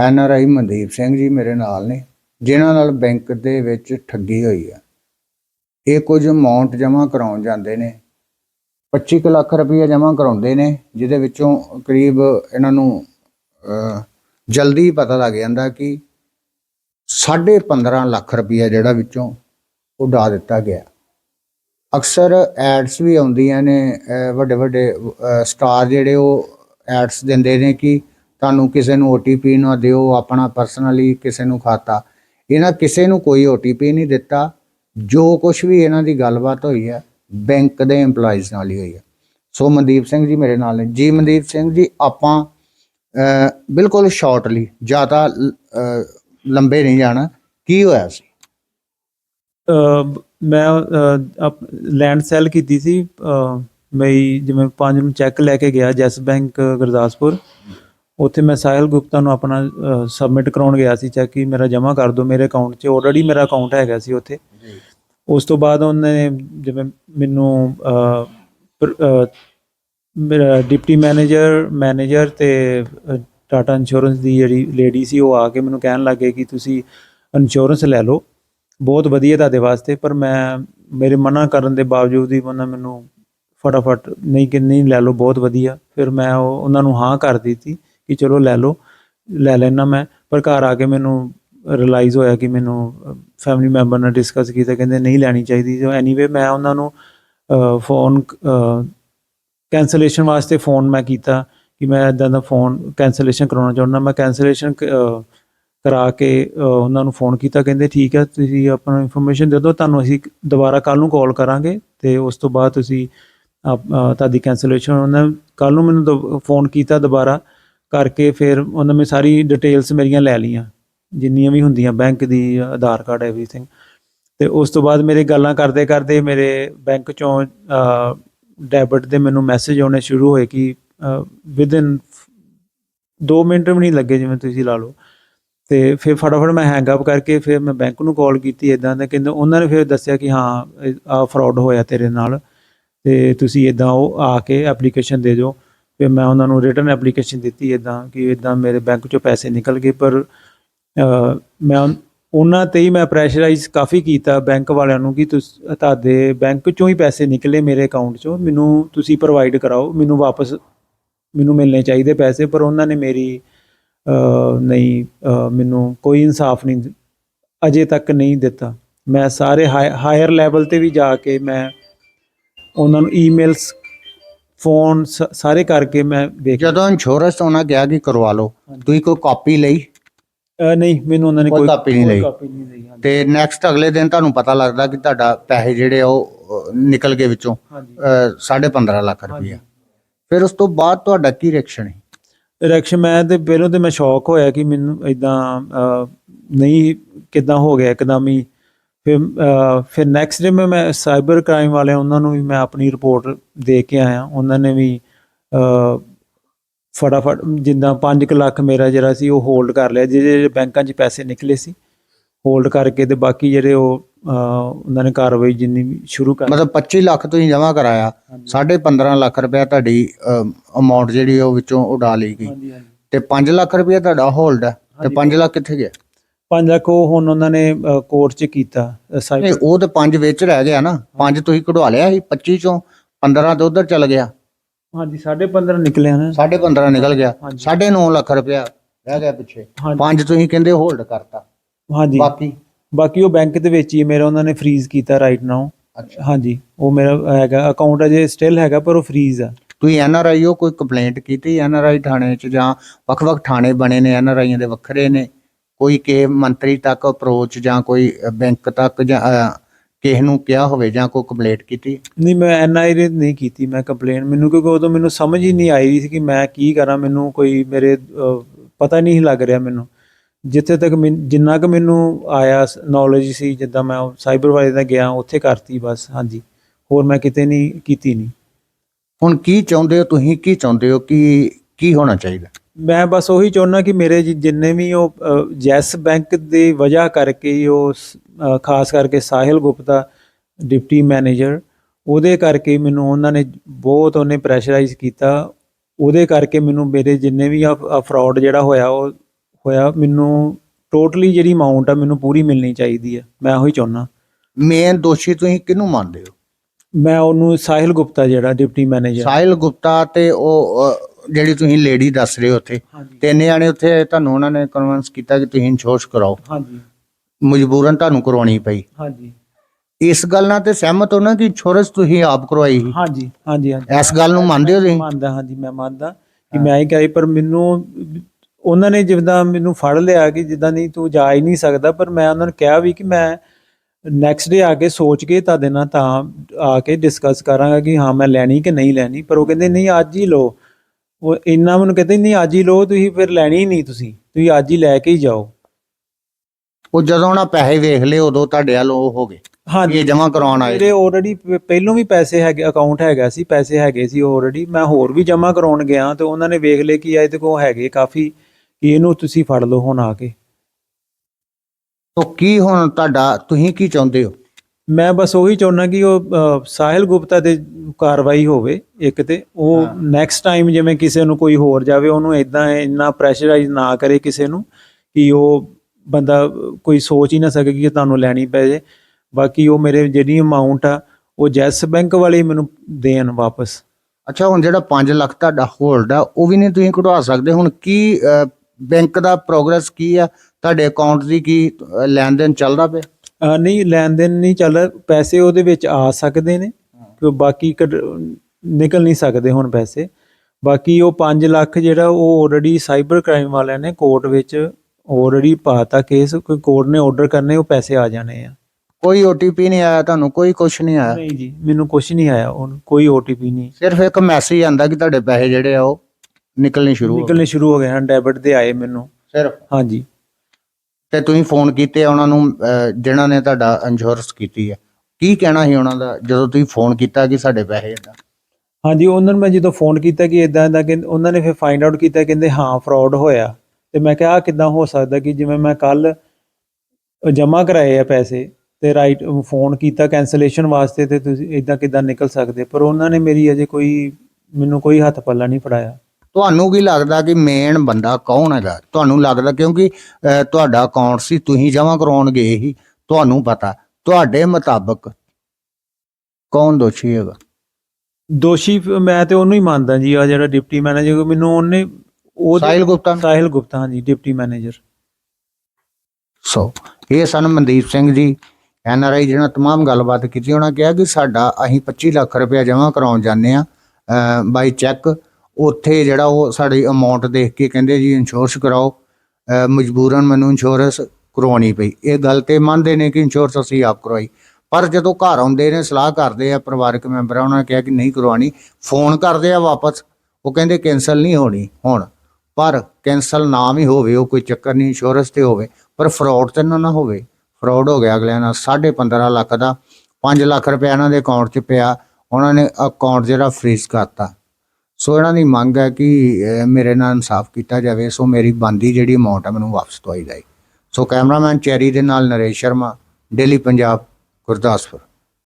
N R I Mandeep Singh ji ਮੇਰੇ ਨਾਲ ਨੇ, ਜਿਨ੍ਹਾਂ ਨਾਲ ਬੈਂਕ ਦੇ ਵਿੱਚ ਠੱਗੀ ਹੋਈ ਆ। ਇਹ ਕੁਝ ਅਮਾਉਂਟ ਜਮ੍ਹਾਂ ਕਰਾਉਣ ਜਾਂਦੇ ਨੇ। 25 ਕੁ ਲੱਖ ਰੁਪਏ ਜਮ੍ਹਾਂ ਕਰਾਉਂਦੇ ਨੇ, ਜਿਹਦੇ ਵਿੱਚੋਂ ਕਰੀਬ ਇਹਨਾਂ ਨੂੰ ਜਲਦੀ ਪਤਾ ਲੱਗ ਜਾਂਦਾ ਕਿ 15.5 ਲੱਖ ਰੁਪਏ ਜਿਹੜਾ ਵਿੱਚੋਂ ਉਡਾ ਦਿੱਤਾ ਗਿਆ। ਅਕਸਰ ਐਡਸ ਵੀ ਆਉਂਦੀਆਂ ਨੇ ਵੱਡੇ ਵੱਡੇ ਸਟਾਰ ਜਿਹੜੇ ਉਹ ਐਡਸ ਦਿੰਦੇ ਨੇ ਕਿ ਤੁਹਾਨੂੰ ਕਿਸੇ ਨੂੰ OTP ਨਾ ਦਿਓ, ਆਪਣਾ ਪਰਸਨਲੀ ਕਿਸੇ ਨੂੰ ਖਾਤਾ। ਇਹਨਾਂ ਕਿਸੇ ਨੂੰ ਕੋਈ OTP ਨਹੀਂ ਦਿੱਤਾ। ਜੋ ਕੁਝ ਵੀ ਇਹਨਾਂ ਦੀ ਗੱਲਬਾਤ ਹੋਈ ਹੈ, ਬੈਂਕ ਦੇ EMPLOYEES ਨਾਲ ਹੀ ਹੋਈ ਹੈ। ਸੋ ਮਨਦੀਪ ਸਿੰਘ ਜੀ ਮੇਰੇ ਨਾਲ ਨੇ। ਜੀ ਮਨਦੀਪ ਸਿੰਘ ਜੀ, ਆਪਾਂ ਬਿਲਕੁਲ ਸ਼ਾਰਟਲੀ ਜ਼ਿਆਦਾ ਲੰਬੇ ਨਹੀਂ ਜਾਣਾ। ਕੀ ਹੋਇਆ ਸੀ? ਮੈਂ ਲੈਂਡ ਸੈਲ ਕੀਤੀ ਸੀ। ਅਹ ਜਿਵੇਂ ਪੰਜ ਨੂੰ ਚੈੱਕ ਲੈ ਕੇ ਗਿਆ ਜੈਸ ਬੈਂਕ ਗੁਰਦਾਸਪੁਰ। ਉੱਥੇ ਮੈਂ ਸਾਹਿਲ ਗੁਪਤਾ ਨੂੰ ਆਪਣਾ ਸਬਮਿਟ ਕਰਾਉਣ ਗਿਆ ਸੀ ਚੈੱਕ ਕਿ ਮੇਰਾ ਜਮ੍ਹਾਂ ਕਰ ਦਿਓ ਮੇਰੇ ਅਕਾਊਂਟ 'ਚ। ਆਲਰੇਡੀ ਮੇਰਾ ਅਕਾਊਂਟ ਹੈਗਾ ਸੀ ਉੱਥੇ। ਉਸ ਤੋਂ ਬਾਅਦ ਉਹਨੇ ਜਿਵੇਂ ਮੈਨੂੰ ਮੇਰਾ ਡਿਪਟੀ ਮੈਨੇਜਰ ਮੈਨੇਜਰ ਤੇ ਟਾਟਾ ਇੰਸ਼ੋਰੈਂਸ ਦੀ ਜਿਹੜੀ ਲੇਡੀ ਸੀ ਉਹ ਆ ਕੇ ਮੈਨੂੰ ਕਹਿਣ ਲੱਗੇ ਕਿ ਤੁਸੀਂ ਇੰਸ਼ੋਰੈਂਸ ਲੈ ਲਓ। ਬਹੁਤ ਵਧੀਆ ਤੁਹਾਡੇ ਵਾਸਤੇ ਪਰ ਮੈਂ ਮੇਰੇ ਮਨਾ ਕਰਨ ਦੇ ਬਾਵਜੂਦ ਹੀ ਉਹਨਾਂ ਮੈਨੂੰ ਫਟਾਫਟ ਨਹੀਂ ਕਿ ਨਹੀਂ ਲੈ ਲਓ ਬਹੁਤ ਵਧੀਆ। ਫਿਰ ਮੈਂ ਉਹ ਉਹਨਾਂ ਨੂੰ ਹਾਂ ਕਰ ਦਿੱਤੀ। ਕਿ ਚਲੋ ਲੈ ਲਓ, ਲੈ ਲੈਣਾ ਮੈਂ। ਪਰ ਘਰ ਆ ਕੇ ਮੈਨੂੰ ਰਿਅਲਾਈਜ਼ ਹੋਇਆ ਕਿ ਮੈਨੂੰ ਫੈਮਿਲੀ ਮੈਂਬਰ ਨਾਲ ਡਿਸਕਸ ਕੀਤਾ, ਕਹਿੰਦੇ ਨਹੀਂ ਲੈਣੀ ਚਾਹੀਦੀ। ਜੋ ਐਨੀਵੇ ਮੈਂ ਉਹਨਾਂ ਨੂੰ ਫੋਨ ਕੈਂਸਲੇਸ਼ਨ ਵਾਸਤੇ ਫੋਨ ਮੈਂ ਕੀਤਾ ਕਿ ਮੈਂ ਇਦਾਂ ਦਾ ਫੋਨ ਕੈਂਸਲੇਸ਼ਨ ਕਰਾਉਣਾ ਚਾਹੁੰਦਾ। ਮੈਂ ਕੈਂਸਲੇਸ਼ਨ ਕਰਾ ਕੇ ਉਹਨਾਂ ਨੂੰ ਫੋਨ ਕੀਤਾ। ਕਹਿੰਦੇ ਠੀਕ ਹੈ ਤੁਸੀਂ ਆਪਣਾ ਇਨਫੋਰਮੇਸ਼ਨ ਦੇ ਦਿਓ। ਤੁਹਾਨੂੰ ਅਸੀਂ ਦੁਬਾਰਾ ਕੱਲ ਨੂੰ ਕਾਲ ਕਰਾਂਗੇ ਤੇ ਉਸ ਤੋਂ ਬਾਅਦ ਤੁਸੀਂ ਆਪ- ਤੁਹਾਡੀ ਕੈਂਸਲੇਸ਼ਨ ਉਹਨਾਂ ਕੱਲ ਨੂੰ ਮੈਨੂੰ ਫੋਨ ਕੀਤਾ ਦੁਬਾਰਾ। ਕਰਕੇ ਫਿਰ ਉਹਨਾਂ ਨੇ ਸਾਰੀ ਡਿਟੇਲਸ ਮੇਰੀਆਂ ਲੈ ਲਈਆਂ, ਜਿੰਨੀਆਂ ਵੀ ਹੁੰਦੀਆਂ ਬੈਂਕ ਦੀ ਆਧਾਰ ਕਾਰਡ ਐਵਰੀਥਿੰਗ ਤੇ ਉਸ ਤੋਂ ਬਾਅਦ ਮੇਰੇ ਗੱਲਾਂ ਕਰਦੇ ਕਰਦੇ ਮੇਰੇ ਬੈਂਕ ਚੋਂ ਡੈਬਿਟ ਦੇ ਮੈਨੂੰ ਮੈਸੇਜ ਆਉਣੇ ਸ਼ੁਰੂ ਹੋਏ ਕਿ ਵਿਦਿਨ 2 ਮਿੰਟ ਵੀ ਨਹੀਂ ਲੱਗੇ ਜਿਵੇਂ ਤੁਸੀਂ ਲਾ ਲਓ। ਤੇ ਫਿਰ ਫਟਾਫਟ ਮੈਂ ਹੈਂਗ ਅਪ ਕਰਕੇ ਫਿਰ ਮੈਂ ਬੈਂਕ ਨੂੰ ਕਾਲ ਕੀਤੀ ਇਦਾਂ ਦਾ, ਕਹਿੰਦੇ ਉਹਨਾਂ ਨੇ ਫਿਰ ਦੱਸਿਆ ਕਿ ਹਾਂ ਆ ਫਰਾਡ ਹੋਇਆ ਤੇਰੇ ਨਾਲ, ਤੇ ਤੁਸੀਂ ਇਦਾਂ ਉਹ ਆ ਕੇ ਐਪਲੀਕੇਸ਼ਨ ਦੇ ਦਿਓ। ਫਿਰ ਮੈਂ ਉਹਨਾਂ ਨੂੰ ਰਿਟਰਨ ਐਪਲੀਕੇਸ਼ਨ ਦਿੱਤੀ ਇਦਾਂ ਕਿ ਇਦਾਂ ਮੇਰੇ ਬੈਂਕ ਚੋਂ ਪੈਸੇ ਨਿਕਲ ਗਏ, ਪਰ ਮੈਂ ਉਹਨਾਂ ਤੇ ਹੀ ਮੈਂ ਪ੍ਰੈਸ਼ਰਾਈਜ਼ ਕਾਫੀ ਕੀਤਾ ਬੈਂਕ ਵਾਲਿਆਂ ਨੂੰ ਕਿ ਤੁਸੀਂ, ਤੁਹਾਡੇ ਬੈਂਕ ਚੋਂ ਹੀ ਪੈਸੇ ਨਿਕਲੇ ਮੇਰੇ ਅਕਾਊਂਟ ਚੋਂ, ਮੈਨੂੰ ਤੁਸੀਂ ਪ੍ਰੋਵਾਈਡ ਕਰਾਓ, ਮੈਨੂੰ ਵਾਪਸ, ਮੈਨੂੰ ਮਿਲਣੇ ਚਾਹੀਦੇ ਪੈਸੇ, ਪਰ ਉਹਨਾਂ ਨੇ ਮੇਰੀ ਨਹੀਂ ਮੈਨੂੰ ਕੋਈ ਇਨਸਾਫ ਨਹੀਂ ਅਜੇ ਤੱਕ ਨਹੀਂ ਦਿੱਤਾ। ਮੈਂ ਸਾਰੇ ਹਾਇਰ ਲੈਵਲ ਤੇ ਵੀ ਜਾ ਕੇ ਮੈਂ ਉਹਨਾਂ ਨੂੰ ਈਮੇਲਸ ਫੋਨ ਸਾਰੇ ਕਰਕੇ ਮੈਂ ਵੇਖ ਜਦੋਂ ਇੰਸ਼ੋਰੈਂਸ ਉਹਨਾਂ ਕਿਹਾ ਕਿ ਕਰਵਾ ਲਓ ਤੁਸੀਂ ਕੋਈ ਕਾਪੀ ਲਈ? ਨਹੀਂ ਮੈਨੂੰ ਉਹਨਾਂ ਨੇ ਕੋਈ ਕੋਈ ਕਾਪੀ ਨਹੀਂ ਲਈ। ਕਾਪੀ ਨਹੀਂ ਲਈ ਹਾਂਜੀ। ਤੇ ਨੈਕਸਟ ਅਗਲੇ ਦਿਨ ਤੁਹਾਨੂੰ ਪਤਾ ਲੱਗਦਾ ਕਿ ਤੁਹਾਡਾ ਪੈਸੇ ਜਿਹੜੇ ਆ ਉਹ ਅਹ, ਨਿਕਲ ਗਏ ਵਿੱਚੋਂ ਹਾਂਜੀ। 15.5 ਲੱਖ ਰੁਪਈਆ। ਫਿਰ ਉਸ ਤੋਂ ਬਾਅਦ ਤੁਹਾਡਾ ਕੀ ਰਿਐਕਸ਼ਨ ਹੈ ਰਿਐਕਸ਼ਨ ਮੈਂ ਤੇ ਪਹਿਲਾਂ ਤੇ ਮੈਂ ਸ਼ੌਕ ਹੋਇਆ ਕਿ ਮੈਨੂੰ ਇਦਾਂ ਨਹੀਂ ਕਿਦਾਂ ਹੋ ਗਿਆ ਇੱਕਦਮ ਹੀ ਫਿਰ ਫਿਰ ਨੈਕਸਟ ਡੇ ਮੈਂ ਸਾਈਬਰ ਕ੍ਰਾਈਮ ਵਾਲਿਆਂ ਉਹਨਾਂ ਨੂੰ ਵੀ ਮੈਂ ਆਪਣੀ ਰਿਪੋਰਟ ਦੇ ਕੇ ਆਇਆ। ਉਹਨਾਂ ਨੇ ਵੀ ਫਟਾਫਟ ਜਿੱਦਾਂ 5 ਲੱਖ ਮੇਰਾ ਜਿਹੜਾ ਸੀ ਉਹ ਹੋਲਡ ਕਰ ਲਿਆ। ਜਿਹੜੇ ਬੈਂਕਾਂ 'ਚ ਪੈਸੇ ਨਿਕਲੇ ਸੀ ਹੋਲਡ ਕਰਕੇ ਤੇ ਬਾਕੀ ਜਿਹੜੇ ਉਹ ਉਹਨਾਂ ਨੇ ਕਾਰਵਾਈ ਜਿੰਨੀ ਵੀ ਸ਼ੁਰੂ ਕਰ ਮਤਲਬ 25 ਲੱਖ ਤੁਸੀਂ ਜਮ੍ਹਾਂ ਕਰਾਇਆ। 15.5 ਲੱਖ ਰੁਪਇਆ ਤੁਹਾਡੀ ਅਮਾਉਂਟ ਜਿਹੜੀ ਉਹ ਵਿੱਚੋਂ ਉਡਾ ਲਈ ਗਈ। ਤੇ 5 ਲੱਖ ਰੁਪਇਆ ਤੁਹਾਡਾ ਹੋਲਡ ਹੈ। ਤੇ 5 ਲੱਖ ਕਿੱਥੇ ਗਿਆ? 5 ਲੱਖ ਉਹ ਹੁਣ ਉਹਨਾਂ ਨੇ ਕੋਰਟ 'ਚ ਕੀਤਾ ਨਹੀਂ ਉਹ ਤੇ 5 ਵਿੱਚ ਰਹਿ ਗਿਆ ਨਾ। 5 ਤੁਸੀਂ ਕਢਵਾ ਲਿਆ ਸੀ 25 ਚੋਂ 15 ਤੇ ਉਧਰ ਚਲ ਗਿਆ। ਹਾਂਜੀ 15.5 ਨਿਕਲਿਆ ਨਾ। 15.5 ਨਿਕਲ ਗਿਆ। ਹਾਂਜੀ। 9.5 ਲੱਖ ਰੁਪਇਆ ਰਹਿ ਗਿਆ ਪਿੱਛੇ। ਹਾਂਜੀ। 5 ਤੁਸੀਂ ਕਹਿੰਦੇ ਹੋਲਡ ਕਰਤਾ। ਹਾਂਜੀ। ਬਾਕੀ? ਬਾਕੀ ਉਹ ਬੈਂਕ ਦੇ ਵਿੱਚ ਹੀ ਮੇਰਾ ਉਹਨਾਂ ਨੇ ਫ੍ਰੀਜ਼ ਕੀਤਾ ਰਾਈਟ ਨਾਓ ਅੱਛਾ। ਹਾਂਜੀ ਉਹ ਮੇਰਾ ਹੈਗਾ ਅਕਾਊਂਟ ਅਜੇ ਸਟਿਲ ਹੈਗਾ ਪਰ ਉਹ ਫ੍ਰੀਜ਼ ਆ। ਤੁਸੀਂ ਐਨ ਆਰ ਆਈ ਕੋਈ ਕੰਪਲੇਂਟ ਕੀਤੀ ਐਨ ਆਰ ਆਈ ਥਾਣੇ 'ਚ ਜਾਂ ਵੱਖ-ਵੱਖ ਥਾਣੇ ਬਣੇ ਨੇ ਐਨ ਆਰ ਆਈਆਂ ਦੇ ਵੱਖਰੇ ਨੇ? ਕੋਈ ਕੇ ਮੰਤਰੀ ਤੱਕ ਅਪਰੋਚ ਜਾਂ ਕੋਈ ਬੈਂਕ ਤੱਕ ਜਾਂ ਕਿਸੇ ਨੂੰ ਕਿਹਾ ਹੋਵੇ ਜਾਂ ਕੋਈ ਕੰਪਲੇਂਟ ਕੀਤੀ? ਨਹੀਂ ਮੈਂ ਐਨ ਆਈ ਦੇ ਨਹੀਂ ਕੀਤੀ ਮੈਂ ਕੰਪਲੇਨ ਮੈਨੂੰ ਕਿਉਂਕਿ ਉਦੋਂ ਮੈਨੂੰ ਸਮਝ ਹੀ ਨਹੀਂ ਆਈ ਸੀ ਕਿ ਮੈਂ ਕੀ ਕਰਾਂ ਮੈਨੂੰ ਕੋਈ ਮੇਰੇ ਪਤਾ ਨਹੀਂ ਲੱਗ ਰਿਹਾ ਮੈਨੂੰ। ਜਿੱਥੇ ਤੱਕ ਜਿੰਨਾ ਕੁ ਮੈਨੂੰ ਆਇਆ ਨੌਲੇਜ ਸੀ ਜਿੱਦਾਂ ਮੈਂ ਸਾਈਬਰ ਵਾਲੇ ਦਾ ਗਿਆ ਉੱਥੇ ਕਰਤੀ ਬਸ ਹਾਂਜੀ। ਹੋਰ ਮੈਂ ਕਿਤੇ ਨਹੀਂ ਕੀਤੀ ਨਹੀਂ। ਹੁਣ ਕੀ ਚਾਹੁੰਦੇ ਹੋ ਤੁਸੀਂ ਕੀ ਚਾਹੁੰਦੇ ਹੋ ਕਿ ਕੀ ਹੋਣਾ ਚਾਹੀਦਾ? ਮੈਂ ਬਸ ਉਹੀ ਚਾਹੁੰਦਾ ਕਿ ਮੇਰੇ ਜਿ- ਜਿੰਨੇ ਵੀ ਉਹ ਜੈਸ ਬੈਂਕ ਦੀ ਵਜ੍ਹਾ ਕਰਕੇ ਹੀ ਉਹ ਸ- ਅ, ਖਾਸ ਕਰਕੇ ਸਾਹਿਲ ਗੁਪਤਾ ਡਿਪਟੀ ਮੈਨੇਜਰ ਉਹਦੇ ਕਰਕੇ ਮੈਨੂੰ ਉਹਨਾਂ ਨੇ ਬਹੁਤ ਉਹਨੇ ਪ੍ਰੈਸ਼ਰਾਈਜ਼ ਕੀਤਾ। ਉਹਦੇ ਕਰਕੇ ਮੈਨੂੰ ਮੇਰੇ ਜਿੰਨੇ ਵੀ ਆ ਫਰਾਡ ਜਿਹੜਾ ਹੋਇਆ ਉਹ ਹੋਇਆ ਮੈਨੂੰ ਟੋਟਲੀ ਜਿਹੜੀ ਅਮਾਉਂਟ ਆ ਮੈਨੂੰ ਪੂਰੀ ਮਿਲਣੀ ਚਾਹੀਦੀ ਹੈ ਮੈਂ ਉਹੀ ਚਾਹੁੰਦਾ ਮੇਨ ਦੋਸ਼ੀ ਤੁਸੀਂ ਕਿਹਨੂੰ ਮੰਨਦੇ ਹੋ? ਮੈਂ ਉਹਨੂੰ ਸਾਹਿਲ ਗੁਪਤਾ ਜਿਹੜਾ ਡਿਪਟੀ ਮੈਨੇਜਰ। ਸਾਹਿਲ ਗੁਪਤਾ ਤੇ ਉਹ ਅ, ਜਿਹੜੀ ਤੁਸੀਂ ਲੇਡੀ ਦੱਸ ਰਹੇ ਹੋ ਉੱਥੇ ਹਾਂਜੀ। ਤਿੰਨ ਜਾਣੇ ਉੱਥੇ ਤੁਹਾਨੂੰ ਉਹਨਾਂ ਨੇ ਕਨਵਿੰਸ ਕੀਤਾ ਕਿ ਤੁਸੀਂ ਇੰਸ਼ੋਰੈਂਸ ਕਰਾਓ। ਹਾਂਜੀ। ਮਜਬੂਰਨ ਤੁਹਾਨੂੰ ਕਰਵਾਉਣੀ ਪਈ। ਹਾਂਜੀ। ਇਸ ਗੱਲ ਨਾਲ ਤੇ ਸਹਿਮਤ ਹੋ ਨਾ ਕਿ ਇੰਸ਼ੋਰੈਂਸ ਤੁਸੀਂ ਆਪ ਕਰਵਾਈ ਸੀ। ਹਾਂਜੀ ਹਾਂਜੀ ਹਾਂਜੀ। ਇਸ ਗੱਲ ਨੂੰ ਮੰਨਦੇ ਹੋ ਤੁਸੀਂ? ਮੰਨਦਾ ਹਾਂਜੀ ਮੈਂ ਮੰਨਦਾ ਕਿ ਮੈਂ ਹੀ ਕਹੀ ਪਰ ਮੈਨੂੰ ਉਹਨਾਂ ਨੇ ਜਿੱਦਾਂ ਮੈਨੂੰ ਫੜ ਲਿਆ ਕਿ ਜਿੱਦਾਂ ਨਹੀਂ ਤੂੰ ਜਾ ਹੀ ਨਹੀਂ ਸਕਦਾ ਪਰ ਮੈਂ ਉਹਨਾਂ ਨੂੰ ਕਿਹਾ ਵੀ ਕਿ ਮੈਂ ਨੈਕਸਟ ਡੇ ਆ ਕੇ ਸੋਚ ਕੇ ਤੁਹਾਡੇ ਨਾਲ ਤਾਂ ਆ ਕੇ ਡਿਸਕਸ ਕਰਾਂਗਾ ਕਿ ਹਾਂ ਮੈਂ ਲੈਣੀ ਕਿ ਨਹੀਂ ਲੈਣੀ ਪਰ ਉਹ ਕਹਿੰਦੇ ਨਹੀਂ ਅੱਜ ਹੀ ਲਓ। ਉਹ ਇੰਨਾ ਮੈਨੂੰ ਕਹਿੰਦੇ ਨਹੀਂ ਅੱਜ ਹੀ ਲਓ ਤੁਸੀਂ ਫਿਰ ਲੈਣੀ ਨਹੀਂ ਤੁਸੀਂ। ਤੁਸੀਂ ਅੱਜ ਹੀ ਲੈ ਕੇ ਹੀ ਜਾਓ। ਉਹ ਜਦੋਂ ਉਹਨਾਂ ਪੈਸੇ ਵੇਖ ਲਏ ਉਦੋਂ ਤੁਹਾਡੇ ਵੱਲ ਉਹ ਹੋ ਗਏ ਹਾਂਜੀ। ਇਹ ਜਮ੍ਹਾਂ ਕਰਾਉਣ ਆਏ। ਮੇਰੇ ਆਲਰੇਡੀ ਪਹਿਲੋਂ ਵੀ ਪੈਸੇ ਹੈਗੇ ਅਕਾਊਂਟ ਹੈਗਾ ਸੀ ਪੈਸੇ ਹੈਗੇ ਸੀ ਆਲਰੇਡੀ ਮੈਂ ਹੋਰ ਵੀ ਜਮ੍ਹਾਂ ਕਰਾਉਣ ਗਿਆ ਤੇ ਉਹਨਾਂ ਨੇ ਵੇਖ ਲਏ ਕਿ ਇਹਦੇ ਕੋਲ ਹੈਗੇ ਕਾਫੀ ਕਿ ਇਹਨੂੰ ਤੁਸੀਂ ਫੜ ਲਓ ਹੁਣ ਆ ਕੇ। ਤਾਂ ਕੀ ਹੁਣ ਤੁਹਾਡਾ ਤੁਸੀਂ ਕੀ ਚਾਹੁੰਦੇ ਹੋ? ਮੈਂ ਬਸ ਉਹੀ ਚਾਹੁੰਦਾ ਕਿ ਉਹ ਸਾਹਿਲ ਗੁਪਤਾ ਤੇ ਕਾਰਵਾਈ ਹੋਵੇ ਇੱਕ ਤੇ ਉਹ। ਨੈਕਸਟ ਟਾਈਮ ਜਿਵੇਂ ਕਿਸੇ ਨੂੰ ਕੋਈ ਹੋਰ ਜਾਵੇ ਉਹਨੂੰ ਇਦਾਂ ਇੰਨਾ ਪ੍ਰੈਸ਼ਰਾਈਜ਼ ਨਾ ਕਰੇ ਕਿਸੇ ਨੂੰ ਕਿ ਉਹ ਬੰਦਾ ਕੋਈ ਸੋਚ ਹੀ ਨਾ ਸਕੇ ਕਿ ਤੁਹਾਨੂੰ ਲੈਣੀ ਪੈ ਜੇ। ਬਾਕੀ ਉਹ ਮੇਰੇ ਜਿਹੜੀ ਅਮਾਉਂਟ ਆ ਉਹ ਜੈਸ ਬੈਂਕ ਵਾਲੇ ਮੈਨੂੰ ਦੇਣ ਵਾਪਸ। ਅੱਛਾ ਹੁਣ ਜਿਹੜਾ 5 ਲੱਖ ਤੁਹਾਡਾ ਹੋਲਡ ਆ ਉਹ ਵੀ ਨਹੀਂ ਤੁਸੀਂ ਕਢਵਾ ਸਕਦੇ। ਹੁਣ ਕੀ ਬੈਂਕ ਦਾ ਪ੍ਰੋਗਰੈਸ ਕੀ ਆ? ਤੁਹਾਡੇ ਅਕਾਊਂਟ ਦੀ ਕੀ ਲੈਣ ਦੇਣ ਚੱਲਦਾ ਪਿਆ? ਨਹੀਂ ਲੈਣ ਦੇਣ ਨਹੀਂ ਚੱਲ ਪੈਸੇ ਉਹਦੇ ਵਿੱਚ ਆ ਸਕਦੇ ਨੇ ਕਿ ਬਾਕੀ ਕੱਢ- ਨਿਕਲ ਨਹੀਂ ਸਕਦੇ ਹੁਣ ਪੈਸੇ। ਬਾਕੀ ਉਹ 5 ਲੱਖ ਜਿਹੜਾ ਉਹ ਆਲਰੇਡੀ ਸਾਈਬਰ ਕ੍ਰਾਈਮ ਵਾਲਿਆਂ ਨੇ ਕੋਰਟ ਵਿੱਚ ਆਲਰੇਡੀ ਪਾਤਾ ਕੇਸ ਕੋਈ ਕੋਰਟ ਨੇ ਆਰਡਰ ਕਰਨੇ ਉਹ ਪੈਸੇ ਆ ਜਾਣੇ ਆ। ਕੋਈ ਓਟੀਪੀ ਨਹੀਂ ਆਇਆ ਤੁਹਾਨੂੰ ਕੋਈ ਕੁਝ ਨਹੀਂ ਆਇਆ? ਨਹੀਂ ਜੀ ਮੈਨੂੰ ਕੁਝ ਨਹੀਂ ਆਇਆ ਉਹ ਕੋਈ ਓਟੀਪੀ ਨਹੀਂ। ਸਿਰਫ ਇੱਕ ਮੈਸੇਜ ਆਂਦਾ ਕਿ ਤੁਹਾਡੇ ਪੈਸੇ ਜਿਹੜੇ ਆ ਉਹ ਨਿਕਲਣੇ ਸ਼ੁਰੂ ਹੋ ਗਏ। ਨਿਕਲਣੇ ਸ਼ੁਰੂ ਹੋ ਗਏ ਹਨ ਡੈਬਿਟ ਦੇ ਆਏ ਮੈਨੂੰ। ਸਿਰਫ? ਹਾਂਜੀ। ਤੇ ਤੁਸੀਂ ਫੋਨ ਕੀਤੇ ਉਹਨਾਂ ਨੂੰ ਅ, ਜਿਨ੍ਹਾਂ ਨੇ ਤੁਹਾਡਾ ਇੰਸ਼ੋਰੈਂਸ ਕੀਤੀ ਹੈ ਕੀ ਕਹਿਣਾ ਸੀ ਉਹਨਾਂ ਦਾ ਜਦੋਂ ਤੁਸੀਂ ਫੋਨ ਕੀਤਾ ਕਿ ਸਾਡੇ ਪੈਸੇ ਏਦਾਂ? ਹਾਂਜੀ ਉਹਨਾਂ ਨੂੰ ਮੈਂ ਜਦੋਂ ਫੋਨ ਕੀਤਾ ਕਿ ਇਦਾਂ ਇਦਾਂ ਕਿ ਉਹਨਾਂ ਨੇ ਫਿਰ ਫਾਈਂਡ ਆਊਟ ਕੀਤਾ ਕਹਿੰਦੇ ਹਾਂ ਫਰਾਡ ਹੋਇਆ। ਤੇ ਮੈਂ ਕਿਹਾ ਆਹ ਕਿਦਾਂ ਹੋ ਸਕਦਾ ਕਿ ਜਿਵੇਂ ਮੈਂ ਕੱਲ ਜਮ੍ਹਾਂ ਕਰਾਏ ਆ ਪੈਸੇ ਤੇ ਰਾਈਟ ਫੋਨ ਕੀਤਾ ਕੈਂਸਲੇਸ਼ਨ ਵਾਸਤੇ ਤੇ ਤੁਸੀਂ ਇਦਾਂ ਕਿਦਾਂ ਨਿਕਲ ਸਕਦੇ ਪਰ ਉਹਨਾਂ ਨੇ ਮੇਰੀ ਅਜੇ ਕੋਈ ਮੈਨੂੰ ਕੋਈ ਹੱਥ ਪੱਲਾ ਨਹੀਂ ਫੜਾਇਆ। ਤੁਹਾਨੂੰ ਕੀ ਲੱਗਦਾ ਕਿ ਮੇਨ ਬੰਦਾ ਕੌਣ ਹੈਗਾ? ਤੁਹਾਨੂੰ ਲੱਗਦਾ ਕਿਉਂਕਿ ਤੁਹਾਡਾ ਅਕਾਊਂਟ ਸੀ ਤੁਸੀਂ ਜਮ੍ਹਾਂ ਕਰਾਉਣ ਗਏ ਸੀ ਤੁਹਾਨੂੰ ਪਤਾ। ਤੁਹਾਡੇ ਮੁਤਾਬਕ ਕੌਣ ਦੋਸ਼ੀ ਹੈਗਾ? ਦੋਸ਼ੀ ਮੈਂ ਤੇ ਉਹਨੂੰ ਹੀ ਮੰਨਦਾ ਜੀ ਆ ਜਿਹੜਾ ਡਿਪਟੀ ਮੈਨੇਜਰ ਮੈਨੂੰ ਉਹਨੇ ਉਹ ਸਾਹਿਲ ਗੁਪਤਾ। ਸਾਹਿਲ ਗੁਪਤਾ ਹਾਂਜੀ ਡਿਪਟੀ ਮੈਨੇਜਰ। ਸੋ ਇਹ ਸਨ ਮਨਦੀਪ ਸਿੰਘ ਜੀ। ਐਨ ਆਰ ਆਈ ਜਿਹਨਾਂ ਤਮਾਮ ਗੱਲਬਾਤ ਕੀਤੀ ਉਹਨਾਂ ਕਿਹਾ ਕਿ ਸਾਡਾ ਅਸੀਂ 25 ਲੱਖ ਰੁਪਏ ਜਮ੍ਹਾਂ ਕਰਾਉਣ ਜਾਂਦੇ ਆ ਬਾਈ ਚੈੱਕ ਉੱਥੇ ਜਿਹੜਾ ਉਹ ਸਾਡੀ ਅਮਾਉਂਟ ਦੇਖ ਕੇ ਕਹਿੰਦੇ ਜੀ ਇੰਸ਼ੋਰੈਂਸ ਕਰਾਓ। ਮਜਬੂਰਨ ਮੈਨੂੰ ਇੰਸ਼ੋਰੈਂਸ ਕਰਵਾਉਣੀ ਪਈ। ਇਹ ਗੱਲ ਤੇ ਮੰਨਦੇ ਨੇ ਕਿ ਇੰਸ਼ੋਰੈਂਸ ਅਸੀਂ ਆਪ ਕਰਵਾਈ। ਪਰ ਜਦੋਂ ਘਰ ਆਉਂਦੇ ਨੇ, ਸਲਾਹ ਕਰਦੇ ਆ ਪਰਿਵਾਰਕ ਮੈਂਬਰਾਂ ਉਹਨਾਂ ਨੇ ਕਿਹਾ ਕਿ ਨਹੀਂ ਕਰਵਾਉਣੀ ਫੋਨ ਕਰਦੇ ਆ ਵਾਪਸ। ਉਹ ਕਹਿੰਦੇ ਕੈਨਸਲ ਨਹੀਂ ਹੋਣੀ ਹੁਣ। ਪਰ ਕੈਨਸਲ ਨਾ ਵੀ ਹੋਵੇ, ਉਹ ਕੋਈ ਚੱਕਰ ਨਹੀਂ ਇੰਸ਼ੋਰੈਂਸ ਤੇ ਹੋਵੇ। ਪਰ ਫਰਾਡ ਤੇ ਨਾ ਨਾ ਹੋਵੇ। ਫਰਾਡ ਹੋ ਗਿਆ ਅਗਲਿਆਂ ਨਾਲ। 15.5 ਲੱਖ ਦਾ 5 ਲੱਖ ਰੁਪਏ ਇਹਨਾਂ ਦੇ ਅਕਾਊਂਟ 'ਚ ਪਿਆ। ਉਹਨਾਂ ਨੇ ਅਕਾਊਂਟ ਜਿਹੜਾ ਫ੍ਰੀਜ਼ ਕਰਤਾ। ਸੋ ਇਹਨਾਂ ਦੀ ਮੰਗ ਹੈ ਕਿ ਮੇਰੇ ਨਾਲ ਇਨਸਾਫ ਕੀਤਾ ਜਾਵੇ। ਸੋ ਮੇਰੀ ਬੰਦੀ ਜਿਹੜੀ ਅਮਾਉਂਟ ਹੈ, ਮੈਨੂੰ ਵਾਪਸ ਦਵਾਈ ਜਾਏ। ਸੋ ਕੈਮਰਾਮੈਨ ਚੈਰੀ ਦੇ ਨਾਲ ਨਰੇਸ਼ ਸ਼ਰਮਾ, ਡੇਲੀ ਪੰਜਾਬ, ਗੁਰਦਾਸਪੁਰ।